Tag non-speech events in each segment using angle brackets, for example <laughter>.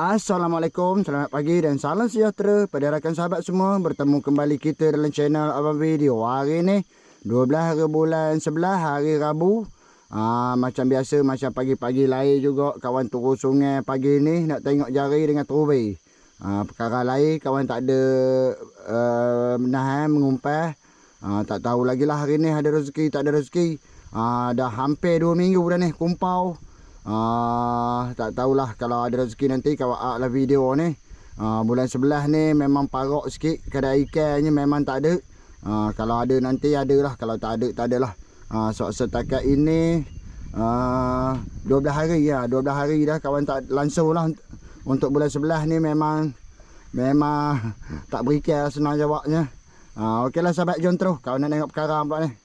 Assalamualaikum, selamat pagi dan salam sejahtera pada rakan sahabat semua. Bertemu kembali kita dalam channel Abang Video. Hari ni 12 hari bulan 11 hari Rabu. Aa, Macam biasa, macam pagi-pagi lain juga Kawan turun sungai pagi ni nak tengok jari dengan terubai Aa, Perkara lain kawan tak ada uh, menahan, mengumpas Aa, Tak tahu lagi lah hari ni ada rezeki, tak ada rezeki. Aa, Dah hampir 2 minggu dah ni kumpau Ah, tak tahulah kalau ada rezeki nanti kau lah video ni. Ah, bulan sebelah ni memang parok sikit kedai ikannya memang tak ada. Ah, kalau ada nanti ada lah, kalau tak ada tak adalah. Ah, so setakat ini ah 12 hari ya, 12 hari dah kawan tak langsung lah untuk bulan sebelah ni memang memang <laughs> tak berikan senang jawabnya. Ah, okeylah sahabat jom terus. Kau nak tengok perkara apa ni?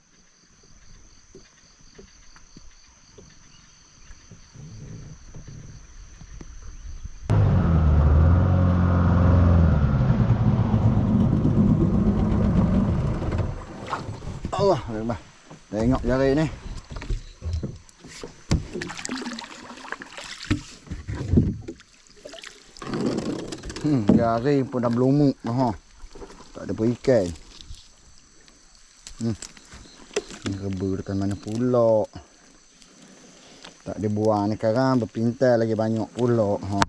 Allah, Allah. Tengok jari ni. Hmm, jari pun dah berlumuk ha. Tak ada pun ikan. Hmm. Ni reba dekat mana pula. Tak ada buang ni sekarang berpintai lagi banyak pula ha.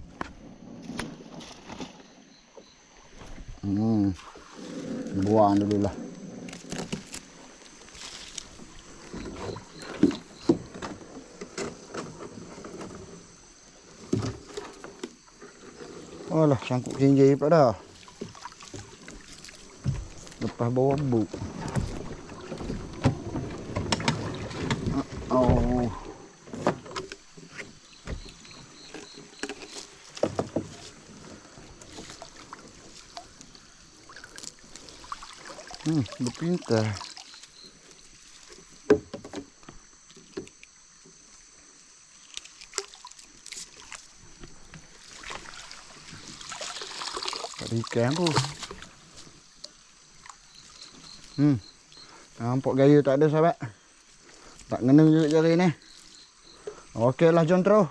Hmm. Buang dululah. Alah, cangkuk tinggi pula dah. Lepas bawa buk. Oh. Hmm, berpintar. Tu. Hmm. Nampak gaya tak ada sahabat. Tak kena juga jari ni. Okey lah jom terus.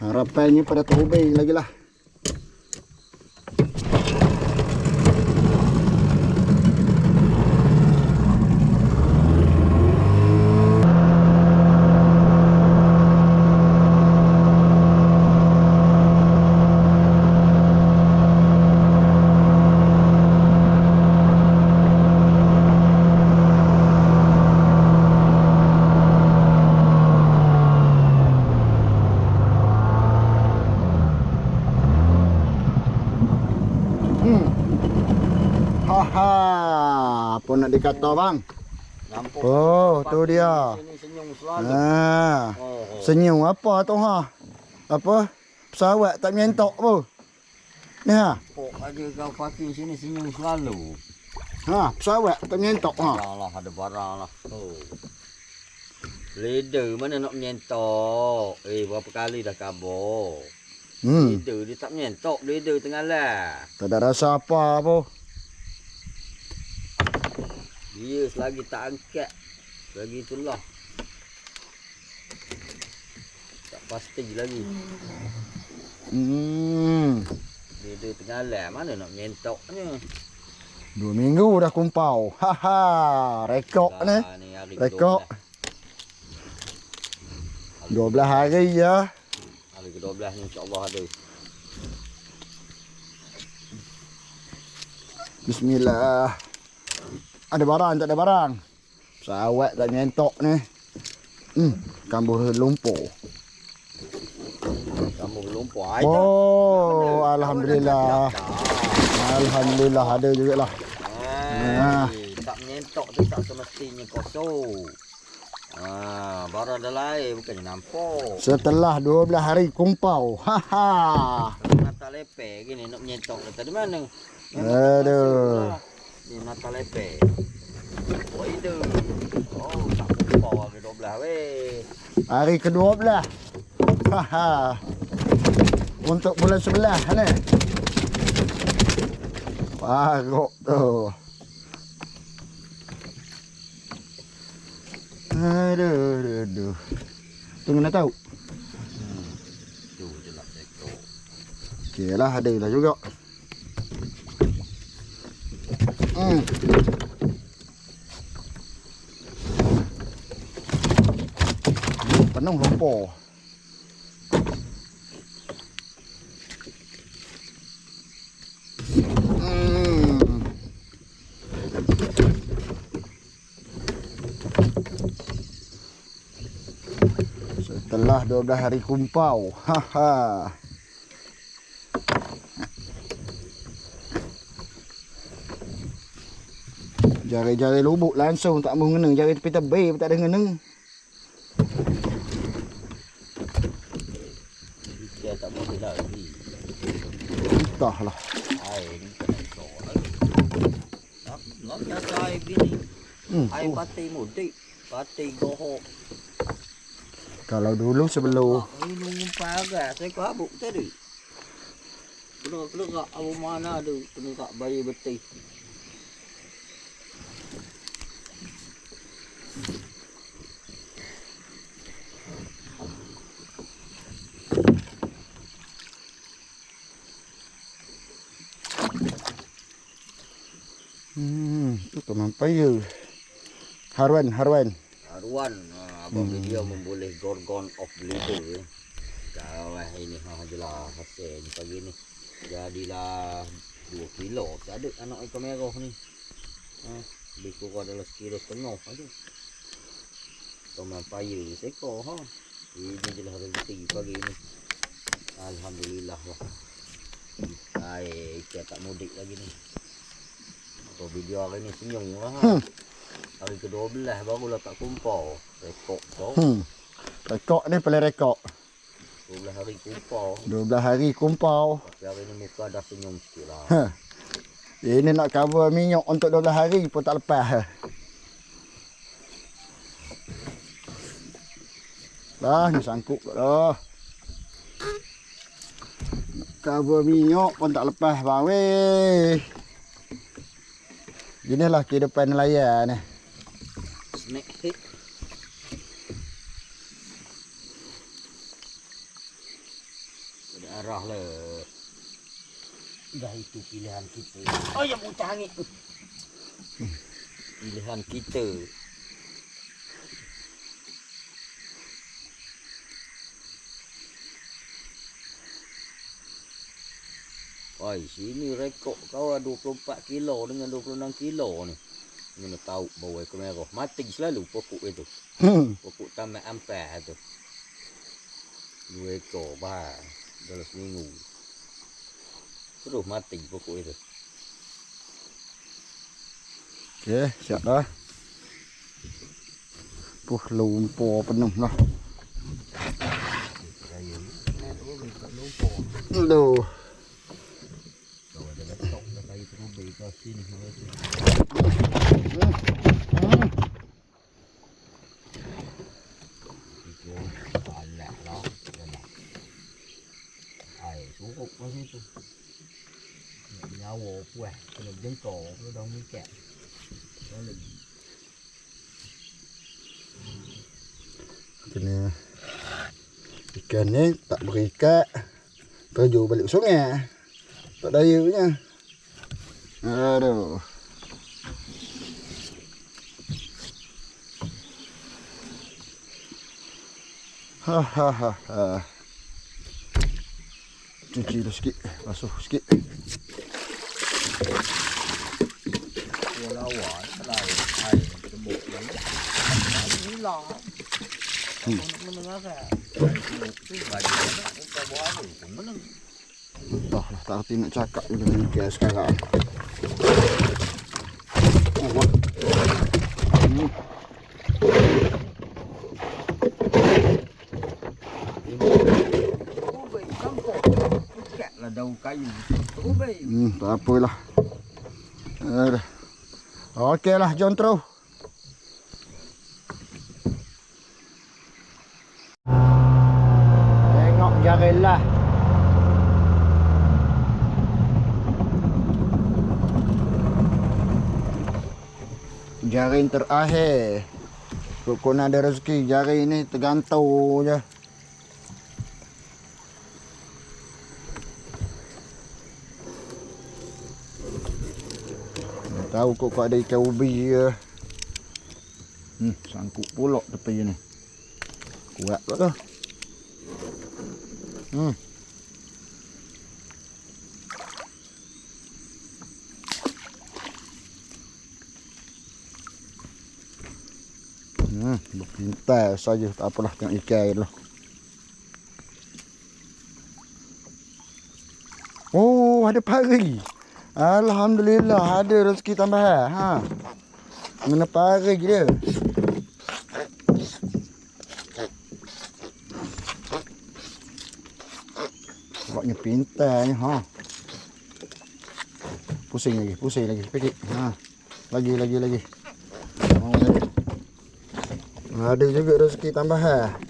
Harapannya pada terubing lagi lah. Hmm. Haha. Nak dikata bang? Oh, tu dia. Sini senyum selalu. Ha. Oh, Senyum apa tu ha? Apa? Pesawat tak menyentok apa? Ni ha. Pok aja kau parking sini senyum selalu. Ha, pesawat tak menyentok ha. Ya lah ada barang lah. Oh. Leader mana nak menyentok? Eh berapa kali dah kabur. Hmm. Leader dia tak menyentok. Leader tengah lah. Tak ada rasa apa apa. Dia selagi tak angkat. Selagi itulah. Tak pasti lagi. Hmm. Leader tengah lah. Mana nak menyentoknya? Dua minggu dah kumpau. Haha. Rekod ni. Lah, Rekod. ke-12. 12 hari ya. Hari ke-12 ni insyaAllah ada. Bismillah. Ada barang tak ada barang? Pesawat tak menyentok ni. Hmm. Kambuh lumpur. Kamu belum puas. Oh, Alhamdulillah. Alhamdulillah ada jugalah. Ah. Tak menyentok tu tak semestinya kosong. Ah, barang dah lain bukannya nampak. Setelah 12 hari kumpau. Haha. Kalau mata lepek gini nak menyentok kata di mana? Aduh. Ni mata lepek. Oh itu. Oh, tak kumpau hari 12 weh. Hari ke-12. Haha. Untuk bulan 11 ni. Parok tu. Aduh, aduh, aduh. Tengah nak tahu. Tu je lah. Okey lah ada lah juga. Hmm, Penuh lumpur. Hmm. Setelah 12 hari kumpau. Haha. Jari-jari lubuk langsung tak mau ngeneng. Jari tepi tebih pun tak ada ngeneng. Dia tak boleh lagi. Entahlah. Air ni kan ekor lagi. Tak, nak biasa air gini. Hmm. Air oh. patai mudik. Patai gohok. Kalau dulu sebelum Mak minum pagar. Saya kabuk tadi. Kena kena kak apa mana tu. Kena kak bayi betul. Hmm, tu teman paya. Harwan, Harwan. Arwan, ha, abang hmm. dia memboleh gorgon of liver. eh. Kawah ini ha jelah hasil ni pagi ni. Jadilah 2 kilo. Tak ada anak ikan merah ni. Ha, lebih kurang dalam sekilo setengah aja. Teman paya sekor ha. Ini jelah rezeki pagi ni. Alhamdulillah lah. Hai, kita tak mudik lagi ni. Apa video hari ni senyum lah ha. Hmm. Hari ke-12 barulah tak kumpul. Rekod kau. Hmm. Rekod ni paling rekod. 12 hari kumpul. 12 hari kumpau. Tapi hari ni muka dah senyum sikit lah. Ha. Ini nak cover minyak untuk 12 hari pun tak lepas. Lah, ni sangkut kat dah. Cover minyak pun tak lepas bang weh. Inilah kehidupan nelayan ni. Snack hit. Ada arah lah. Dah itu pilihan kita. Oh yang muntah angin. Pilihan kita. Woi, sini rekod kau ada 24 kilo dengan 26 kilo ni. Mana tahu bawa ekor merah. Mati selalu pokok itu. Hmm. Pokok tamat ampah tu. Dua ekor bah. Dalam seminggu. Terus mati pokok itu. Okey, siap dah. Puh, lumpur penuh lah. Saya ni. Tak lupa. Aduh. Terubai ke sini. Tiga. Alat lah. Yalah. Air surup masa tu. Nak nyawa puas. Kena jengkau. Kena dah mikat. Balik. Kena ikan ni tak berikat. Terjun balik ke sungai. Tak daya Aduh. Ha ha ha ha. Cuci dulu sikit. Basuh sikit. Aku nak mendengarkan. Air tembuk tu. Bagi ada. Kita buat apa pun menang. Dah lah tak reti nak cakap dengan ikan sekarang. Allah. Hmm. Tak apalah. Aduh. Okey lah, jom terus. Tengok jari lah. Jaring terakhir. Nak ada rezeki jari ni tergantung je. Tak tahu kok ada ikan ubi ke. Hmm, sangkut pulak tepi ni. Kuat kot tu. Hmm. Hmm, berpintai saja tak apalah tengok ikan dulu. Oh, ada pari. Alhamdulillah ada rezeki tambahan. Ha. Mana pari dia? Nampaknya pintai ni. Ha. Pusing lagi, pusing lagi. Sikit. Ha. Lagi, lagi, lagi. Mau lagi. Ada juga rezeki tambahan.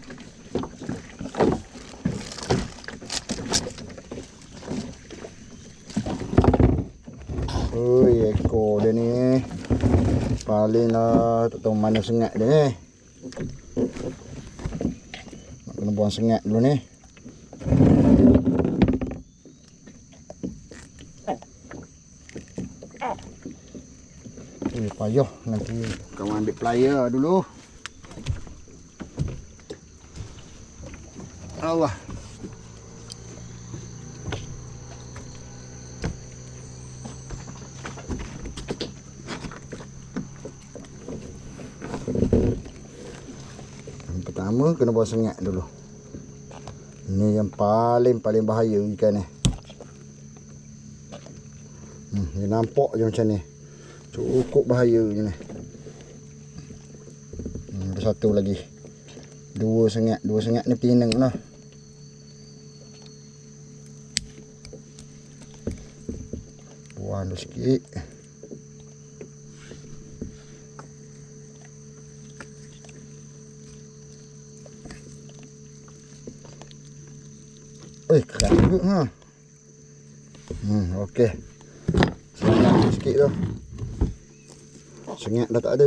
Oi, ekor dia ni. Paling lah tak tahu mana sengat dia ni. Nak kena buang sengat dulu ni. Eh, payah nanti kawan ambil plier dulu. Allah. Yang pertama kena buang sengat dulu. Ini yang paling paling bahaya ikan ni. Hmm, dia nampak je macam ni. Cukup bahaya je ni. Hmm, ada satu lagi. Dua sengat, dua sengat ni pinang lah. Dulu sikit. Eh, kerat juga ha. Hmm, okey. Sengat sikit tu. Sengat dah tak ada.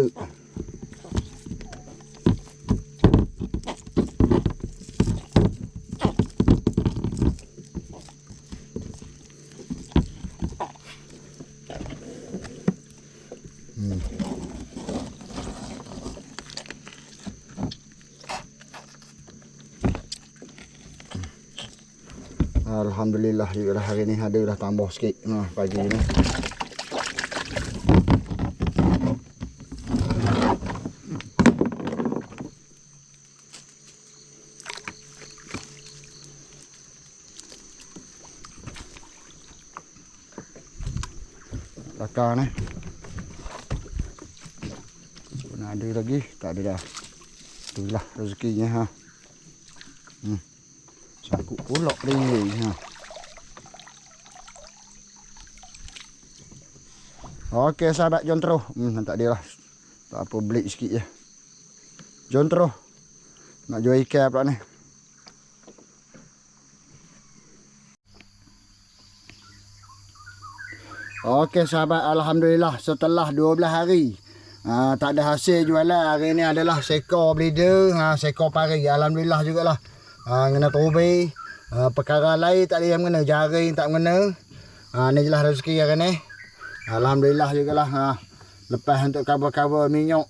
Alhamdulillah juga dah hari ni ada dah tambah sikit ha, pagi ni. Takar ni. Mana ada lagi? Tak ada dah. Itulah rezekinya ha. Hmm. Pulak dia ni. Ha. Okey sahabat jom terus. Hmm tak ada lah. Tak apa belik sikit je. Jom terus. Nak jual ikan pula ni. Okey sahabat Alhamdulillah setelah 12 hari ha, tak ada hasil jualan hari ni adalah sekor bleeder ha, sekor pari Alhamdulillah jugalah ha, kena terubi ha, perkara lain tak ada yang kena jaring tak kena ha, ni je lah rezeki hari ni Alhamdulillah jugalah ha, lepas untuk cover-cover minyak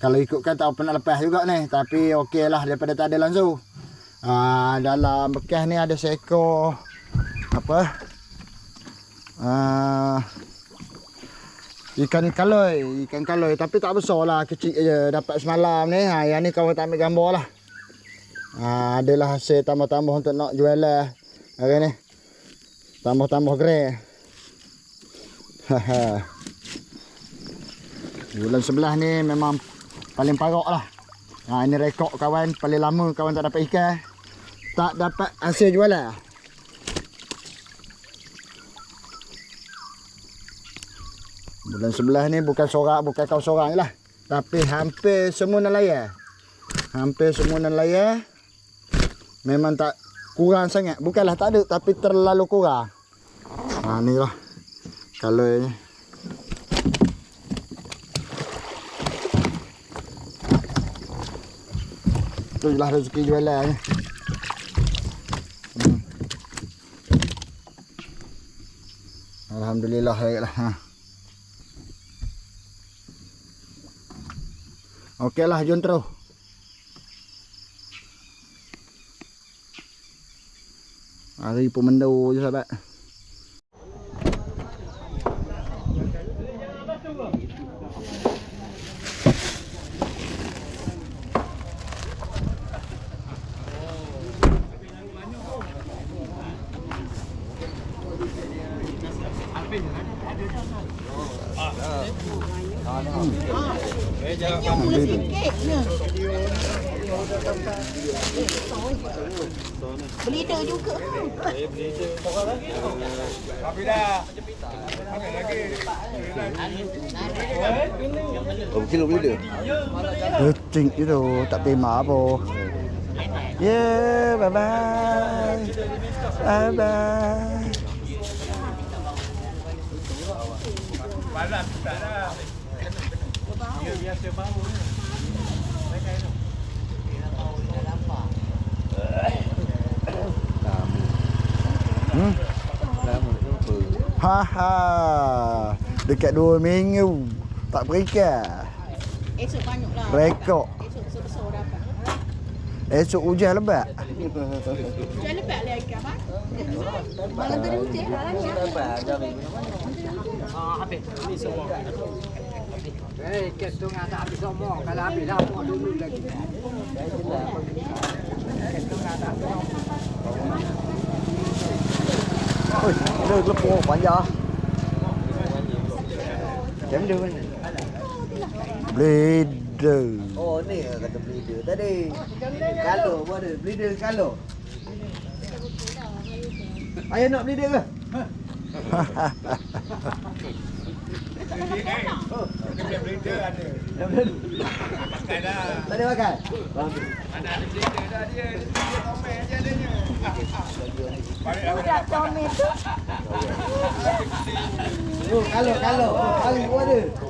kalau ikutkan tak nak lepas juga ni. Tapi okey lah daripada tak ada langsung. Ha, dalam bekas ni ada sekor apa? Ah, ikan kaloi, ikan kaloi. Tapi tak besar lah, kecil je dapat semalam ni. Ha, yang ni kawan tak ambil gambar lah. Ha, adalah hasil tambah-tambah untuk nak jual lah hari ni. Tambah-tambah. Haha. Bulan sebelah ni memang paling parok lah. Ha, ini rekod kawan, paling lama kawan tak dapat ikan. Tak dapat hasil jual lah. Bulan sebelah ni bukan sorak, bukan kau seorang je lah. Tapi hampir semua nelayan. Hampir semua nelayan. Memang tak kurang sangat. Bukanlah tak ada, tapi terlalu kurang. Ha ni lah. Kalau. Tu lah rezeki jualan ni. Hmm. Alhamdulillah baiklah. Ha. Okeylah jom terus. Hari pun mendau je sahabat. Oh, kilo beli dia. Kucing itu tak terima apa. Yeah, bye bye. Bye bye. Tamu. Hmm? Tamu tu apa? Haha. Dekat dua minggu. Tak berikan. Esok banyak lah. Rekod. Esok besar-besar dapat. Esok hujan lebat. Jangan lebat lah ikan, Abang. Malam tadi hujan lah ni. Eh, kes tu ngah tak habis semua. Kalau habis lama dulu lagi. Oi, ada lepuk panjang. Jam dia mana? Bleeder. Oh, ni kata beli dia tadi. Kalau pun ada. Beli dia kalau. Ayah nak beli dia ke? Tak ada makan? Budak comel tu. Oh, kalau, kalau. Oh, kali pun ada. Kami ada, kalau ada. Lima, empat lima. Dia kau ada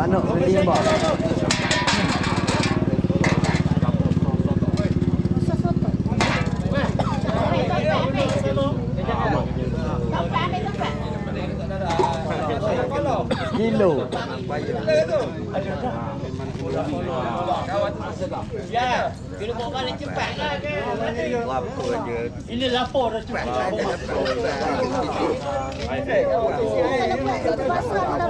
Tak nak beli lima. Sosoto. Ambil, ambil, ambil. Tempat, ambil tempat. Kilo. Apa je. Pasal dalam lapor.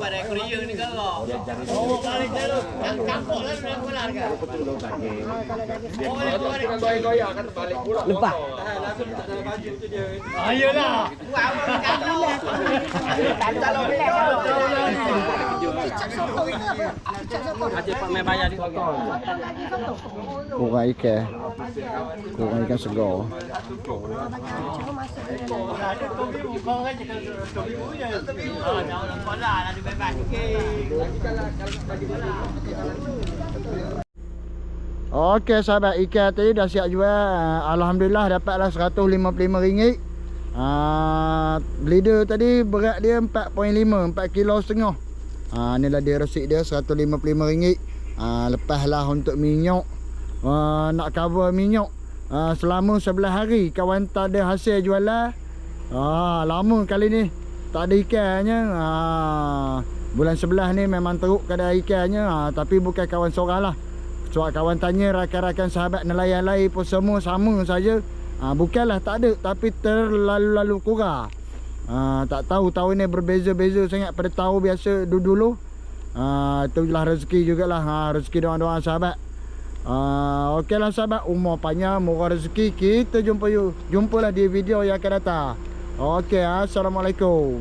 Para Corillo ni cago. Oh, vale, chelo. Ang campo lang na ko larga. Ole, ole, kan doy doy akan balik pula. Lupa. Ayolah. Wow, kan doy. Kalau boleh. Cô gái kìa Cô gái kìa sừng gỗ Cô gái kìa sừng gỗ Okey sahabat ikan tadi dah siap jual. Ah, Alhamdulillah dapatlah RM155. Ah, bleeder tadi berat dia 4.5, 4 kilo setengah. Ah, inilah dia resip dia RM155. Ah, lepaslah untuk minyak. Ah, nak cover minyak. Ah, selama 11 hari kawan tak ada hasil jualan. Ah, lama kali ni. Tak ada ikannya. Ah, bulan 11 ni memang teruk kadar ikannya. Ah, tapi bukan kawan seorang lah. Sebab kawan tanya rakan-rakan sahabat nelayan lain pun semua sama saja. Ha, bukanlah tak ada tapi terlalu-lalu kurang. Ah, tak tahu tahun ni berbeza-beza sangat pada tahun biasa dulu-dulu. Ah, itu jelah rezeki jugalah. Ha, rezeki doa-doa sahabat. Ah, okeylah sahabat, umur panjang, murah rezeki. Kita jumpa you. Jumpalah di video yang akan datang. Okey, assalamualaikum.